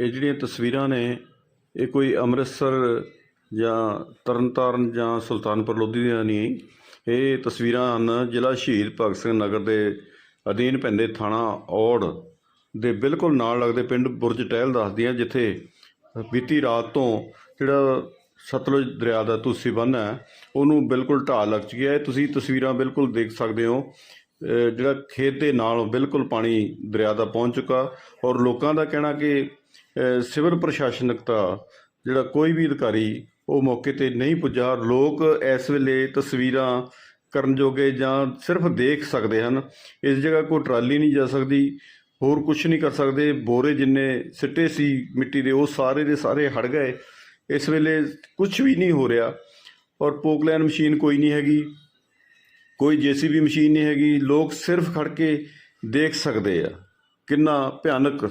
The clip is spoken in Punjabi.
ਇਹ ਜਿਹੜੀਆਂ ਤਸਵੀਰਾਂ ਨੇ, ਇਹ ਕੋਈ ਅੰਮ੍ਰਿਤਸਰ ਜਾਂ ਤਰਨਤਾਰਨ ਜਾਂ ਸੁਲਤਾਨਪੁਰ ਲੋਧੀ ਦੀਆਂ ਨਹੀਂ। ਇਹ ਤਸਵੀਰਾਂ ਹਨ ਜ਼ਿਲ੍ਹਾ ਸ਼ਹੀਦ ਭਗਤ ਸਿੰਘ ਨਗਰ ਦੇ ਅਧੀਨ ਪੈਂਦੇ ਥਾਣਾ ਔੜ ਦੇ ਬਿਲਕੁਲ ਨਾਲ ਲੱਗਦੇ ਪਿੰਡ ਬੁਰਜ ਟਹਿਲ ਦੱਸਦੀਆਂ ਜਿੱਥੇ ਬੀਤੀ ਰਾਤ ਤੋਂ ਜਿਹੜਾ ਸਤਲੁਜ ਦਰਿਆ ਦਾ ਤੁਸੀਂ ਬੰਨ ਹੈ, ਉਹਨੂੰ ਬਿਲਕੁਲ ਢਾਹ ਲੱਗ ਚੁੱਕੀ ਹੈ। ਇਹ ਤੁਸੀਂ ਤਸਵੀਰਾਂ ਬਿਲਕੁਲ ਦੇਖ ਸਕਦੇ ਹੋ। ਜਿਹੜਾ ਖੇਤ ਦੇ ਨਾਲ ਬਿਲਕੁਲ ਪਾਣੀ ਦਰਿਆ ਦਾ ਪਹੁੰਚ ਚੁੱਕਾ ਔਰ ਲੋਕਾਂ ਦਾ ਕਹਿਣਾ ਕਿ ਸਿਵਲ ਪ੍ਰਸ਼ਾਸਨਿਕ ਦਾ ਜਿਹੜਾ ਕੋਈ ਵੀ ਅਧਿਕਾਰੀ ਉਹ ਮੌਕੇ ਤੇ ਨਹੀਂ ਪੁੱਜਾ। ਲੋਕ ਇਸ ਵੇਲੇ ਤਸਵੀਰਾਂ ਕਰਨ ਜੋਗੇ ਜਾਂ ਸਿਰਫ ਦੇਖ ਸਕਦੇ ਹਨ। ਇਸ ਜਗ੍ਹਾ ਕੋਈ ਟਰਾਲੀ ਨਹੀਂ ਜਾ ਸਕਦੀ, ਹੋਰ ਕੁਝ ਨਹੀਂ ਕਰ ਸਕਦੇ। ਬੋਰੇ ਜਿੰਨੇ ਸਿੱਟੇ ਸੀ ਮਿੱਟੀ ਦੇ, ਉਹ ਸਾਰੇ ਦੇ ਸਾਰੇ ਹੜ ਗਏ। ਇਸ ਵੇਲੇ ਕੁਝ ਵੀ ਨਹੀਂ ਹੋ ਰਿਹਾ। ਔਰ ਪੋਕਲੈਨ ਮਸ਼ੀਨ ਕੋਈ ਨਹੀਂ ਹੈਗੀ, ਕੋਈ ਜੀਸੀਬੀ ਮਸ਼ੀਨ ਨਹੀਂ ਹੈਗੀ। ਲੋਕ ਸਿਰਫ ਖੜ ਕੇ ਦੇਖ ਸਕਦੇ ਆ। ਕਿੰਨਾ ਭਿਆਨਕ